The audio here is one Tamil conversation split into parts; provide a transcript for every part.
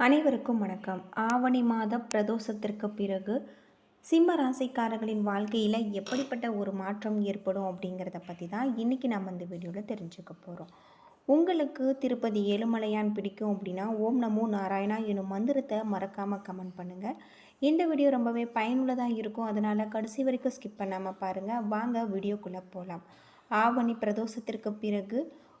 அனைவருக்கும் வணக்கம். ஆவணி மாத பிரதோஷத்திற்கு பிறகு சிம்ம ராசிக்காரர்களின் வாழ்க்கையில் எப்படிப்பட்ட ஒரு மாற்றம் ஏற்படும் அப்படிங்கிறத பற்றி தான் இன்றைக்கி நம்ம இந்த வீடியோவில் தெரிஞ்சுக்க போகிறோம் உங்களுக்கு திருப்பதி ஏழுமலையான் பிடிக்கும் அப்படின்னா ஓம் நமோ நாராயணா எனும் மந்திரத்தை மறக்காமல் கமெண்ட் பண்ணுங்கள் இந்த வீடியோ ரொம்பவே பயனுள்ளதாக இருக்கும். அதனால் கடைசி வரைக்கும் ஸ்கிப் பண்ணாமல் பாருங்கள் வாங்க வீடியோக்குள்ளே போகலாம் ஆவணி பிரதோஷத்திற்கு பிறகு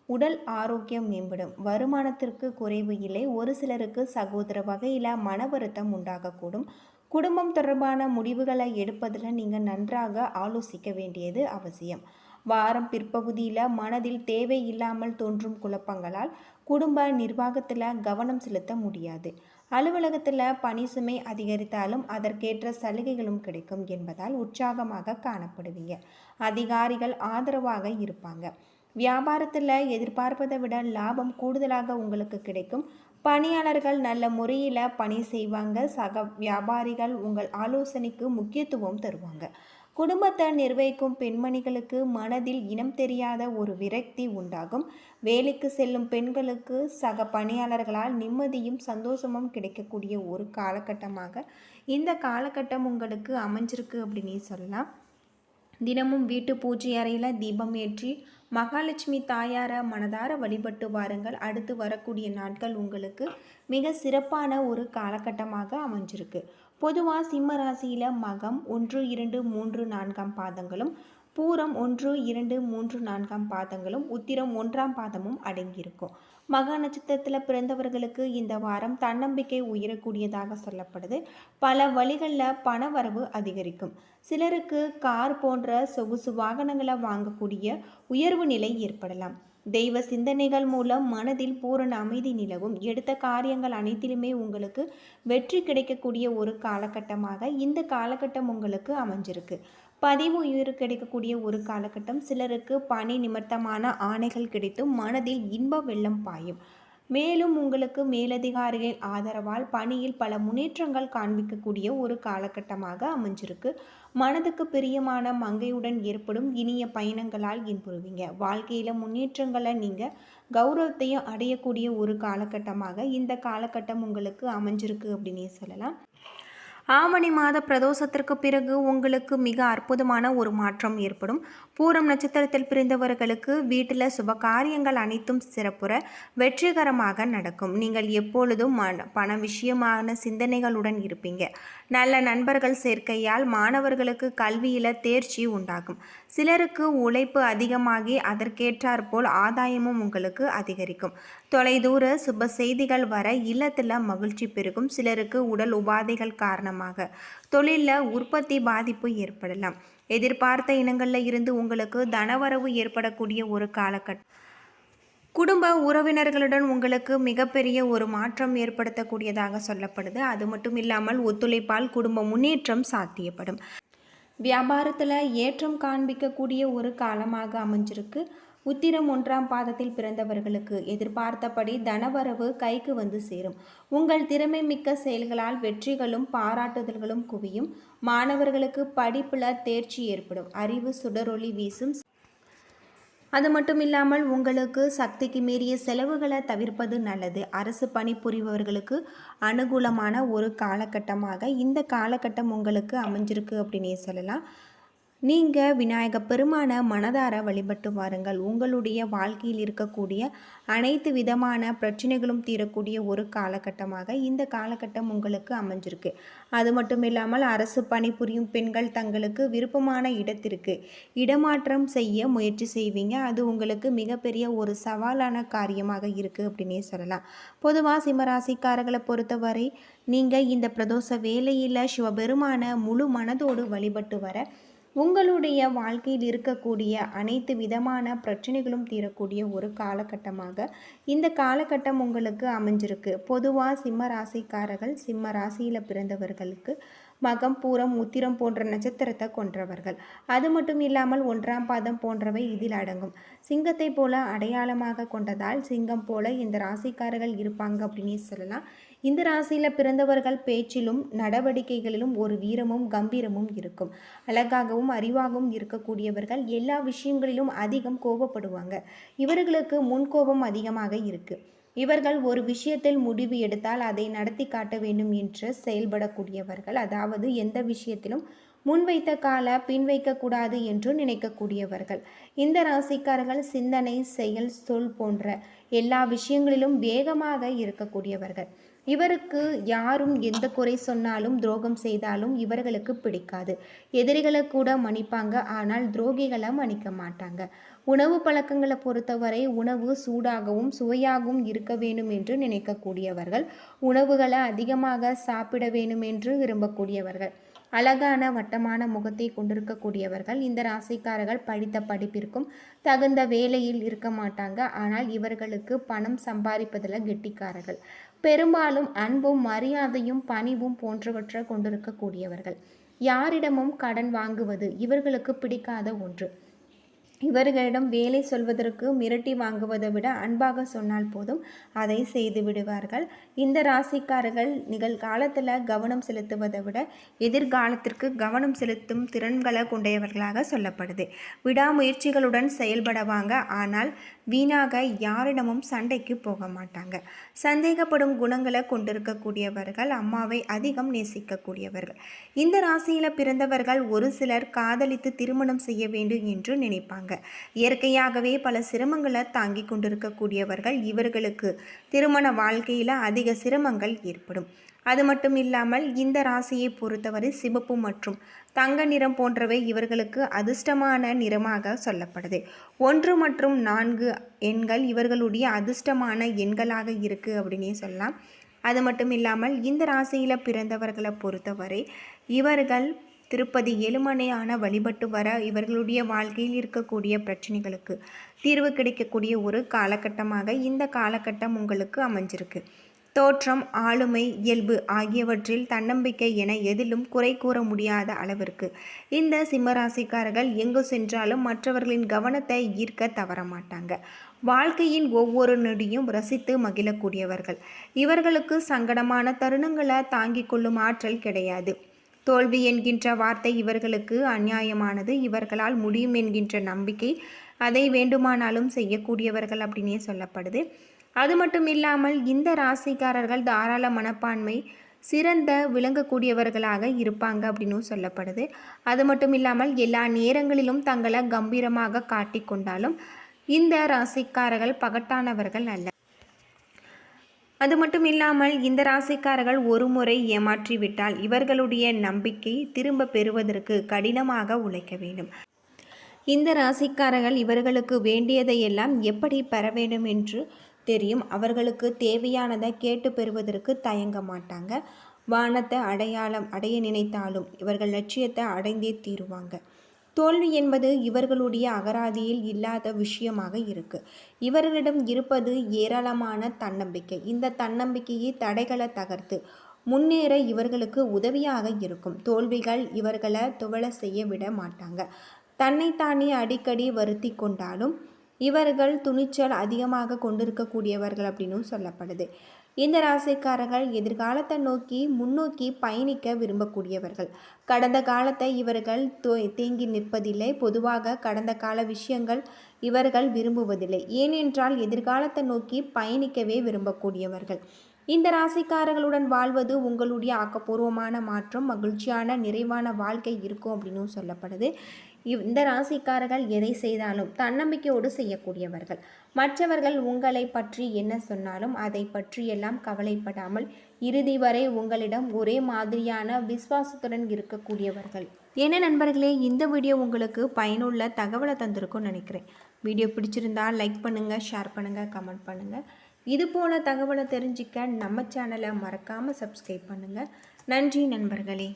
உடல் ஆரோக்கியம் மேம்படும். வருமானத்திற்கு குறைவு இல்லை. ஒரு சிலருக்கு சகோதர வகையில் மன வருத்தம் உண்டாகக்கூடும். குடும்பம் தொடர்பான முடிவுகளை எடுப்பதில் நீங்கள் நன்றாக ஆலோசிக்க வேண்டியது அவசியம். வாரம் பிற்பகுதியில் மனதில் தேவை இல்லாமல் தோன்றும் குழப்பங்களால் குடும்ப நிர்வாகத்தில் கவனம் செலுத்த முடியாது. அலுவலகத்தில் பணி சுமை அதிகரித்தாலும் அதற்கேற்ற சலுகைகளும் கிடைக்கும் என்பதால் உற்சாகமாக காணப்படுவீங்க. அதிகாரிகள் ஆதரவாக இருப்பாங்க. வியாபாரத்தில் எதிர்பார்ப்பதை விட லாபம் கூடுதலாக உங்களுக்கு கிடைக்கும். பணியாளர்கள் நல்ல முறையில் பணி செய்வாங்க. சக வியாபாரிகள் உங்கள் ஆலோசனைக்கு முக்கியத்துவம் தருவாங்க. குடும்பத்தை நிர்வகிக்கும் பெண்மணிகளுக்கு மனதில் இனம் தெரியாத ஒரு விரக்தி உண்டாகும். வேலைக்கு செல்லும் பெண்களுக்கு சக பணியாளர்களால் நிம்மதியும் சந்தோஷமும் கிடைக்கக்கூடிய ஒரு காலகட்டமாக இந்த காலகட்டம் உங்களுக்கு அமைஞ்சிருக்கு அப்படின்னு சொல்லலாம். தினமும் வீட்டு பூஜை அறையில் தீபம் ஏற்றி மகாலட்சுமி தாயார மனதார வழிபட்டு வாருங்கள். அடுத்து வரக்கூடிய நாட்கள் உங்களுக்கு மிக சிறப்பான ஒரு காலகட்டமாக அமைஞ்சிருக்கு. பொதுவாக சிம்ம ராசியில் மகம் ஒன்று இரண்டு மூன்று நான்காம் பாதங்களும் பூரம் ஒன்று இரண்டு மூன்று நான்காம் பாதங்களும் உத்திரம் ஒன்றாம் பாதமும் அடங்கியிருக்கும். மகா நட்சத்திரத்தில் பிறந்தவர்களுக்கு இந்த வாரம் தன்னம்பிக்கை உயரக்கூடியதாக சொல்லப்படுது. பல வழிகளில் பண வரவு அதிகரிக்கும். சிலருக்கு கார் போன்ற சொகுசு வாகனங்களை வாங்கக்கூடிய உயர்வு நிலை ஏற்படலாம். தெய்வ சிந்தனைகள் மூலம் மனதில் பூரண அமைதி நிலவும். எடுத்த காரியங்கள் அனைத்திலுமே உங்களுக்கு வெற்றி கிடைக்கக்கூடிய ஒரு காலகட்டமாக இந்த காலகட்டம் உங்களுக்கு அமைஞ்சிருக்கு. பதிவு உயிர் கிடைக்கக்கூடிய ஒரு காலகட்டம். சிலருக்கு பணி நிமித்தமான ஆணைகள் கிடைத்தும் மனதில் இன்ப வெள்ளம் பாயும். மேலும் உங்களுக்கு மேலதிகாரிகள் ஆதரவால் பணியில் பல முன்னேற்றங்கள் காண்பிக்கக்கூடிய ஒரு காலகட்டமாக அமைஞ்சிருக்கு. மனதுக்கு பிரியமான மங்கையுடன் ஏற்படும் இனிய பயணங்களால் இன்புறுவீங்க. வாழ்க்கையில் முன்னேற்றங்களை நீங்கள் கௌரவத்தையும் அடையக்கூடிய ஒரு காலகட்டமாக இந்த காலகட்டம் உங்களுக்கு அமைஞ்சிருக்கு அப்படின்னே சொல்லலாம். ஆவணி மாத பிரதோஷத்திற்கு பிறகு உங்களுக்கு மிக அற்புதமான ஒரு மாற்றம் ஏற்படும். பூரம் நட்சத்திரத்தில் பிறந்தவர்களுக்கு வீட்டில் சுப காரியங்கள் அனைத்தும் சிறப்புற வெற்றிகரமாக நடக்கும். நீங்கள் எப்பொழுதும் பண விஷயமான சிந்தனைகளுடன் இருப்பீங்க. நல்ல நண்பர்கள் சேர்க்கையால் மாணவர்களுக்கு கல்வியில் தேர்ச்சி உண்டாகும். சிலருக்கு உழைப்பு அதிகமாகி அதற்கேற்றாற்போல் ஆதாயமும் உங்களுக்கு அதிகரிக்கும். தொலைதூர சுப செய்திகள் வர இல்லத்தில் மகிழ்ச்சி பெருகும். சிலருக்கு உடல் உபாதைகள் காரணமாக தொழிலில் உற்பத்தி பாதிப்பு ஏற்படலாம். எதிர்பார்த்த இனங்களில் இருந்து உங்களுக்கு தனவரவு ஏற்படக்கூடிய ஒரு காலகட்டம் குடும்ப உறவினர்களுடன் உங்களுக்கு மிகப்பெரிய ஒரு மாற்றம் ஏற்படுத்தக்கூடியதாக சொல்லப்படுது. அது மட்டும் இல்லாமல் ஒத்துழைப்பால் குடும்ப முன்னேற்றம் சாத்தியப்படும். வியாபாரத்தில் ஏற்றம் காண்பிக்கக்கூடிய ஒரு காலமாக அமைஞ்சிருக்கு. உத்திரம் ஒன்றாம் பாதத்தில் பிறந்தவர்களுக்கு எதிர்பார்த்தபடி தனவரவு கைக்கு வந்து சேரும். உங்கள் திறமை மிக்க செயல்களால் வெற்றிகளும் பாராட்டுதல்களும் குவியும். மாணவர்களுக்கு படிப்பில் தேர்ச்சி ஏற்படும். அறிவு சுடரொளி வீசும். அது மட்டும் இல்லாமல் உங்களுக்கு சக்திக்கு மீறிய செலவுகளை தவிர்ப்பது நல்லது. அரசு பணிபுரிபவர்களுக்கு அனுகூலமான ஒரு காலகட்டமாக இந்த காலகட்டம் உங்களுக்கு அமைஞ்சிருக்கு அப்படின்னே சொல்லலாம். நீங்கள் விநாயக பெருமான மனதார வழிபட்டு வாருங்கள். உங்களுடைய வாழ்க்கையில் இருக்கக்கூடிய அனைத்து விதமான பிரச்சனைகளும் தீரக்கூடிய ஒரு காலகட்டமாக இந்த காலகட்டம் உங்களுக்கு அமைஞ்சிருக்கு. அது மட்டும் இல்லாமல் அரசு பணிபுரியும் பெண்கள் தங்களுக்கு விருப்பமான இடத்திற்கு இடமாற்றம் செய்ய முயற்சி செய்வீங்க. அது உங்களுக்கு மிகப்பெரிய ஒரு சவாலான காரியமாக இருக்குது அப்படின்னே சொல்லலாம். பொதுவாக சிம்மராசிக்காரர்களை பொறுத்தவரை நீங்கள் இந்த பிரதோஷ வேலையில் சிவபெருமான முழு மனதோடு வழிபட்டு வர உங்களுடைய வாழ்க்கையில் இருக்கக்கூடிய அனைத்து விதமான பிரச்சனைகளும் தீரக்கூடிய ஒரு காலகட்டமாக இந்த காலகட்டம் உங்களுக்கு அமைஞ்சிருக்கு. பொதுவாக சிம்ம ராசிக்காரர்கள் சிம்ம ராசியில் பிறந்தவர்களுக்கு மகம் பூரம் உத்திரம் போன்ற நட்சத்திரத்தை கொன்றவர்கள். அது மட்டும் இல்லாமல் ஒன்றாம் பாதம் போன்றவை இதில் அடங்கும். சிங்கத்தை போல அடையாளமாக கொண்டதால் சிங்கம் போல இந்த ராசிக்காரர்கள் இருப்பாங்க அப்படின்னு சொல்லலாம். இந்த ராசியில் பிறந்தவர்கள் பேச்சிலும் நடவடிக்கைகளிலும் ஒரு வீரமும் கம்பீரமும் இருக்கும். அழகாகவும் அறிவாகவும் இருக்கக்கூடியவர்கள் எல்லா விஷயங்களிலும் அதிகம் கோபப்படுவாங்க. இவர்களுக்கு முன்கோபம் அதிகமாக இருக்குது இவர்கள் ஒரு விஷயத்தில் முடிவு எடுத்தால் அதை நடத்தி காட்ட வேண்டும் என்று செயல்படக்கூடியவர்கள் அதாவது எந்த விஷயத்திலும் முன்வைத்த கால பின் வைக்கக்கூடாது என்று நினைக்கக்கூடியவர்கள். இந்த ராசிக்காரர்கள் சிந்தனை செயல் சொல் போன்ற எல்லா விஷயங்களிலும் வேகமாக இருக்கக்கூடியவர்கள். இவருக்கு யாரும் எந்த குறை சொன்னாலும் துரோகம் செய்தாலும் இவர்களுக்கு பிடிக்காது. எதிரிகளை கூட மன்னிப்பாங்க. ஆனால் துரோகிகளை மன்னிக்க மாட்டாங்க. உணவு பழக்கங்களை பொறுத்தவரை உணவு சூடாகவும் சுவையாகவும் இருக்க வேண்டும் என்று நினைக்கக்கூடியவர்கள். உணவுகளை அதிகமாக சாப்பிட வேண்டும் என்று விரும்பக்கூடியவர்கள். அழகான வட்டமான முகத்தை கொண்டிருக்கக்கூடியவர்கள். இந்த ராசிக்காரர்கள் படித்த படிப்பிற்கும் தகுந்த வேலையில் இருக்க மாட்டாங்க. ஆனால் இவர்களுக்கு பணம் சம்பாதிப்பதில் கெட்டிக்காரர்கள். பெரும்பாலும் அன்பும் மரியாதையும் பணிவும் போன்றவற்றை கொண்டிருக்கக்கூடியவர்கள். யாரிடமும் கடன் வாங்குவது இவர்களுக்கு பிடிக்காத ஒன்று. இவர்களிடம் வேலை சொல்வதற்கு மிரட்டி வாங்குவதை விட அன்பாக சொன்னால் போதும் அதை செய்து விடுவார்கள். இந்த ராசிக்காரர்கள் நிகழ்காலத்தில் கவனம் செலுத்துவதை விட எதிர்காலத்திற்கு கவனம் செலுத்தும் திறன்களை கொண்டையவர்களாக சொல்லப்படுது. விடாமுயற்சிகளுடன் செயல்படுவாங்க ஆனால் வீணாக யாரிடமும் சண்டைக்கு போக மாட்டாங்க சந்தேகப்படும் குணங்களை கொண்டிருக்கக்கூடியவர்கள் அம்மாவை அதிகம் நேசிக்கக்கூடியவர்கள். இந்த ராசியில் பிறந்தவர்கள் ஒரு சிலர் காதலித்து திருமணம் செய்ய வேண்டும் என்று நினைப்பாங்க. இயற்கையாகவே பல சிரமங்களை தாங்கி கொண்டிருக்கக்கூடியவர்கள் இவர்களுக்கு திருமண வாழ்க்கையில் அதிக சிரமங்கள் ஏற்படும். அது மட்டும் இல்லாமல் இந்த ராசியை பொறுத்தவரை சிவப்பு மற்றும் தங்க நிறம் போன்றவை இவர்களுக்கு அதிர்ஷ்டமான நிறமாக சொல்லப்படுது. ஒன்று மற்றும் நான்கு எண்கள் இவர்களுடைய அதிர்ஷ்டமான எண்களாக இருக்குது அப்படின்னே சொல்லலாம். அது மட்டும் இல்லாமல் இந்த ராசியில் பிறந்தவர்களை பொறுத்தவரை இவர்கள் திருப்பதி எழுமனையான வழிபட்டு வர இவர்களுடைய வாழ்க்கையில் இருக்கக்கூடிய பிரச்சனைகளுக்கு தீர்வு கிடைக்கக்கூடிய ஒரு காலகட்டமாக இந்த காலகட்டம் உங்களுக்கு அமைஞ்சிருக்கு. தோற்றம் ஆளுமை இயல்பு ஆகியவற்றில் தன்னம்பிக்கை என எதிலும் குறை கூற முடியாத அளவிற்கு. இந்த சிம்மராசிக்காரர்கள் எங்கு சென்றாலும் மற்றவர்களின் கவனத்தை ஈர்க்க தவற மாட்டாங்க. வாழ்க்கையின் ஒவ்வொரு நொடியும் ரசித்து மகிழக்கூடியவர்கள். இவர்களுக்கு சங்கடமான தருணங்களை தாங்கிக் கொள்ளும் ஆற்றல் கிடையாது. தோல்வி என்கின்ற வார்த்தை இவர்களுக்கு அநியாயமானது. இவர்களால் முடியும் என்கின்ற நம்பிக்கை அதை வேண்டுமானாலும் செய்யக்கூடியவர்கள் அப்படின்னே சொல்லப்படுது. அது மட்டும் இல்லாமல் இந்த ராசிக்காரர்கள் தாராள மனப்பான்மை சிறந்த விளங்கக்கூடியவர்களாக இருப்பாங்க அப்படின்னு சொல்லப்படுது. அது மட்டும் இல்லாமல் எல்லா நேரங்களிலும் தங்களை கம்பீரமாக காட்டிக்கொண்டாலும் இந்த ராசிக்காரர்கள் பகட்டானவர்கள் அல்ல. அது மட்டும் இல்லாமல் இந்த ராசிக்காரர்கள் ஒரு முறை ஏமாற்றிவிட்டால் இவர்களுடைய நம்பிக்கை திரும்ப பெறுவதற்கு கடினமாக உழைக்க வேண்டும். இந்த ராசிக்காரர்கள் இவர்களுக்கு வேண்டியதையெல்லாம் எப்படி பெற வேண்டும் என்று தெரியும். அவர்களுக்கு தேவையானதை கேட்டு பெறுவதற்கு தயங்க மாட்டாங்க. வானத்தை அடையாளம் அடைய நினைத்தாலும் இவர்கள் லட்சியத்தை அடைந்தே தீருவாங்க. தோல்வி என்பது இவர்களுடைய அகராதியில் இல்லாத விஷயமாக இருக்கு. இவர்களிடம் இருப்பது ஏராளமான தன்னம்பிக்கை. இந்த தன்னம்பிக்கையை தடைகளை தகர்த்து முன்னேற இவர்களுக்கு உதவியாக இருக்கும். தோல்விகள் இவர்களை துவள செய்ய விட மாட்டாங்க. தன்னைத்தானே அடிக்கடி வருத்தி கொண்டாலும் இவர்கள் துணிச்சல் அதிகமாக கொண்டிருக்கக்கூடியவர்கள் அப்படின்னும் சொல்லப்படுது. இந்த ராசிக்காரர்கள் எதிர்காலத்தை நோக்கி முன்னோக்கி பயணிக்க விரும்பக்கூடியவர்கள். கடந்த காலத்தை இவர்கள் தேங்கி நிற்பதில்லை. பொதுவாக கடந்த கால விஷயங்கள் இவர்கள் விரும்புவதில்லை. ஏனென்றால் எதிர்காலத்தை நோக்கி பயணிக்கவே விரும்பக்கூடியவர்கள். இந்த ராசிக்காரர்களுடன் வாழ்வது உங்களுடைய ஆக்கப்பூர்வமான மாற்றம் மகிழ்ச்சியான நிறைவான வாழ்க்கை இருக்கும் அப்படின்னு சொல்லப்படுது. இந்த ராசிக்காரர்கள் எதை செய்தாலும் தன்னம்பிக்கையோடு செய்யக்கூடியவர்கள். மற்றவர்கள் உங்களை பற்றி என்ன சொன்னாலும் அதை பற்றியெல்லாம் கவலைப்படாமல் இறுதி வரை உங்களிடம் ஒரே மாதிரியான விசுவாசத்துடன் இருக்கக்கூடியவர்கள். என்ன நண்பர்களே இந்த வீடியோ உங்களுக்கு பயனுள்ள தகவலை தந்திருக்கும்னு நினைக்கிறேன். வீடியோ பிடிச்சிருந்தா லைக் பண்ணுங்கள் ஷேர் பண்ணுங்கள் கமெண்ட் பண்ணுங்கள் இது போல் தகவலை தெரிஞ்சிக்க நம்ம சேனலை மறக்காமல் சப்ஸ்கிரைப் பண்ணுங்கள் நன்றி நண்பர்களே.